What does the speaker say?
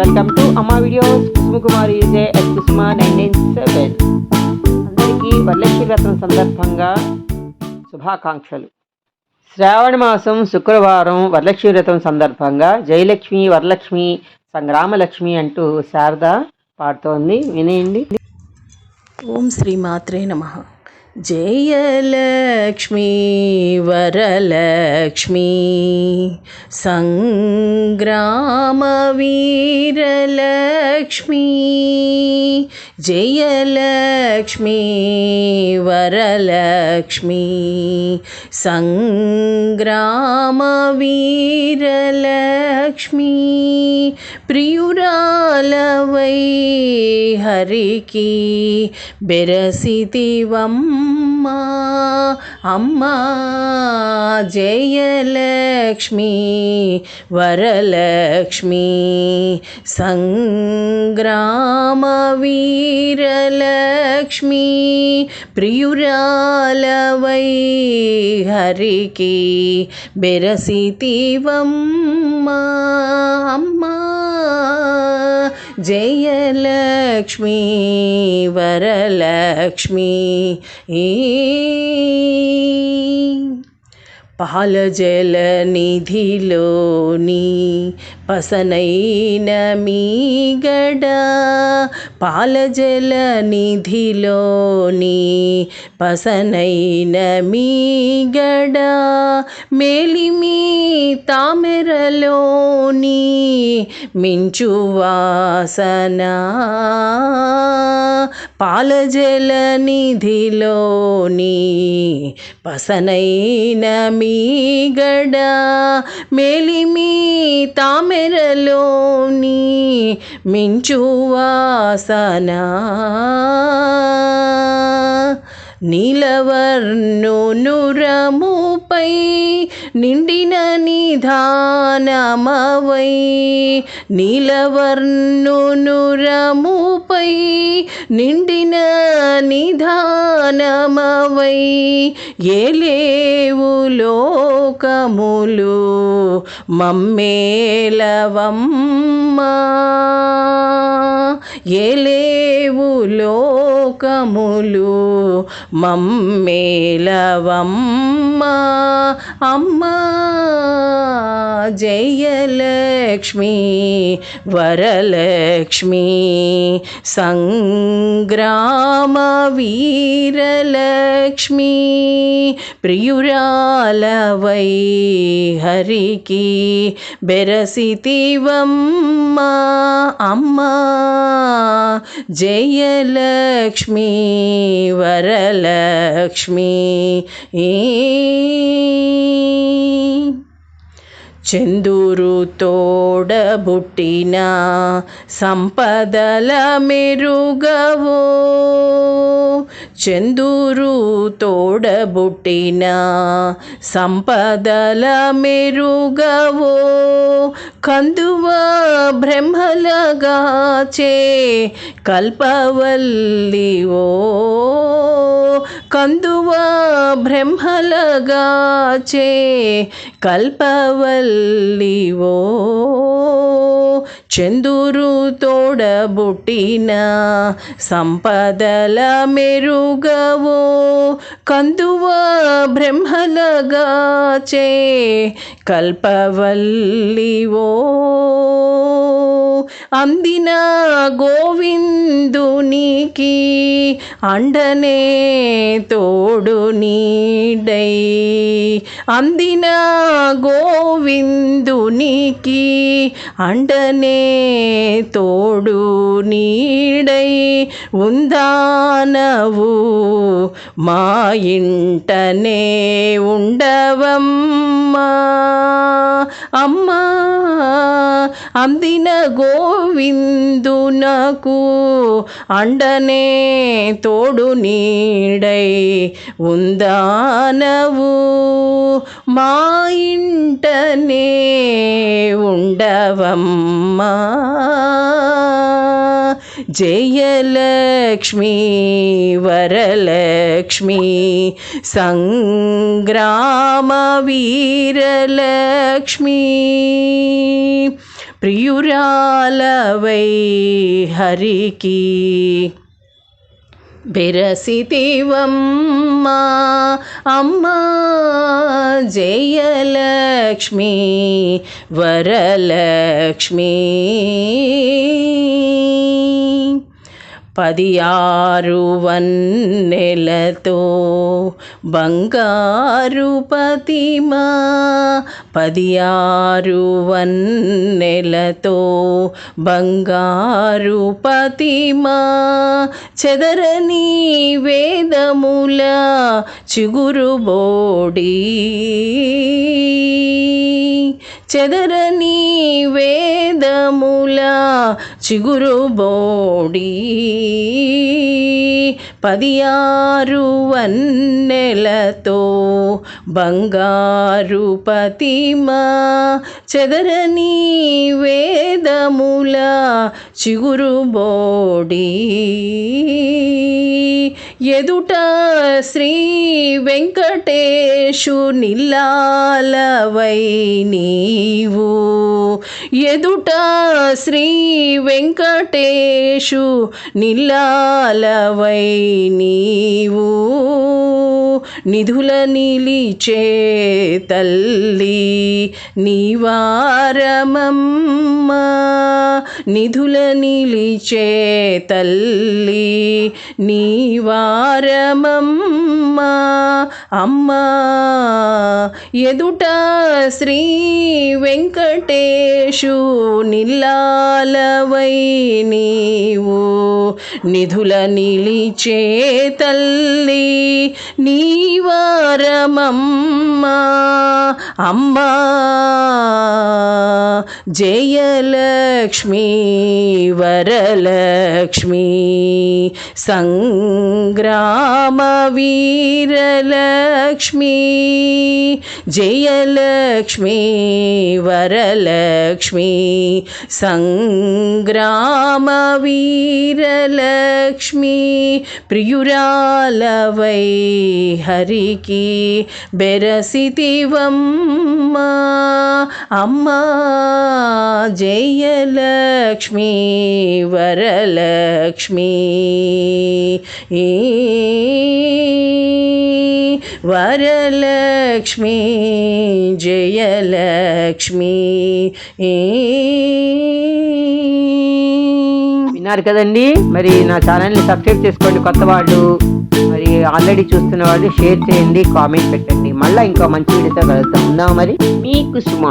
Welcome to Amma videos. Kusumakumari J at Kusuma nine nine seven. అందరికీ వరలక్ష్మి వ్రతం సందర్భంగా శుభాకాంక్షలు. శ్రావణ మాసం శుక్రవారం వరలక్ష్మి వ్రతం సందర్భంగా జయలక్ష్మి వరలక్ష్మి సంగ్రామలక్ష్మి అంటూ శారద పాడుతోంది. వినేయండి ఓం శ్రీ మాత్రే నమ. जयलक्ष्मी वरलक्ष्मी सङ्ग्रामवीरलक्ष्मी जयलक्ष्मी वरलक्ष्मी సంగ్రామవీరలక్ష్మీ ప్రియురాలవై హరికి బెరసితివం అమ్మా జయలక్ష్మి వరలక్ష్మి సంగ్రామ వీరలక్ష్మీ ప్రియురాలవై హరికి బెరసితివమ్మా जयलक्ष्मी वरलक्ष्मी। ई పాలజల నిధిలోని పసనైన మీగడ పాలజల నిధిలోని పసనైన మీగడ మేలిమి తామెరలోని మించు వాసన. పాలజల నిధిలోని పసనైన గడ మేలిమి తామెరలోని మించువాసనా నీలవర్ణునురముపై నిండిన నిధానమవై నీలవర్ణునురముపై నిండిన నిధానమవై ఏలేవు లోకములు మమ్మేలవమ్మా ఏలేవు లోకములు మమ్మేలవమ్మా అమ్మా జయలక్ష్మి వరలక్ష్మి సంగ్రామ వీరలక్ష్మి ప్రియురాలవై హరికి బెరసితివమ్మా అమ్మా వరల వరలక్ష్మీ చందూరు తోడబుట్టిన సంపదల మెరుగవో. చందూరు తోడబుట్టిన సంపదల మెరుగవో కందువ బ్రహ్మలగాచే కల్పవల్లివో కందువ బ్రహ్మలగాచే కల్పవల్లివో చందూరు తోడబుట్టిన సంపదల మెరుగవో కందువ బ్రహ్మలగాచే కల్పవల్లివో. అందిన గోవిందునికి అండనే తోడు నీడై అందిన గోవిందునికి అండనే తోడు నీడై ఉందానవు మా ఇంటనే ఉండవమ్మా అమ్మా అందిన విందునకు అండనే తోడు నీడై ఉందానవు. మా ఇంటనే ఉండవమ్మా. జయలక్ష్మి వరలక్ష్మి సంగ్రామ వీరలక్ష్మి. ప్రియురాలవై హరికి బెరసితివమ్మా అమ్మా జయలక్ష్మి వరలక్ష్మి పది ఆరు వన్నెలతో బంగారు పతిమా పది ఆరు వన్నెలతో బంగారు పతిమా చెదరని వేదముల చిగురు బోడి చెదరని వేదముల చిగురు బోడి. పదియారు వన్నెలతో బంగారు పతిమా చెదరని వేదముల చిగురు బోడి. ఎదుట శ్రీ వెంకటేశు నిల్లాలవై నీవు. ఎదుట శ్రీ వెంకటేశు నిల్లాలవై నీవు. నిధుల నిలిచే తల్లి నివారమమ్మ నిధుల నిలిచే తల్లి నివారమమ్మ అమ్మా ఎదుట శ్రీ వెంకటే వెంకటేశు నిల్లాలవై నీవు నిధుల నిలిచే తల్లి నీవారమమ్మా అమ్మా. జయలక్ష్మి వరలక్ష్మి సంగ్రామ వీరలక్ష్మి జయలక్ష్మి వరలక్ష్మి సంగ్రామ వీరలక్ష్మి ప్రియురాలవై హరికి బెరసితివమ్మా అమ్మా జయలక్ష్మి వరలక్ష్మి. ఈ వరలక్ష్మి జయలక్ష్మి. ఈ విన్నారు కదండి? మరి నా ఛానల్ని సబ్స్క్రైబ్ చేసుకోండి కొత్త వాళ్ళు మరి ఆల్రెడీ చూస్తున్న వాళ్ళు షేర్ చేయండి కామెంట్ పెట్టండి. మళ్ళీ ఇంకో మంచి వీడియోతో కలుద్దాం. ఉందాం మరి? మీ కుసుమ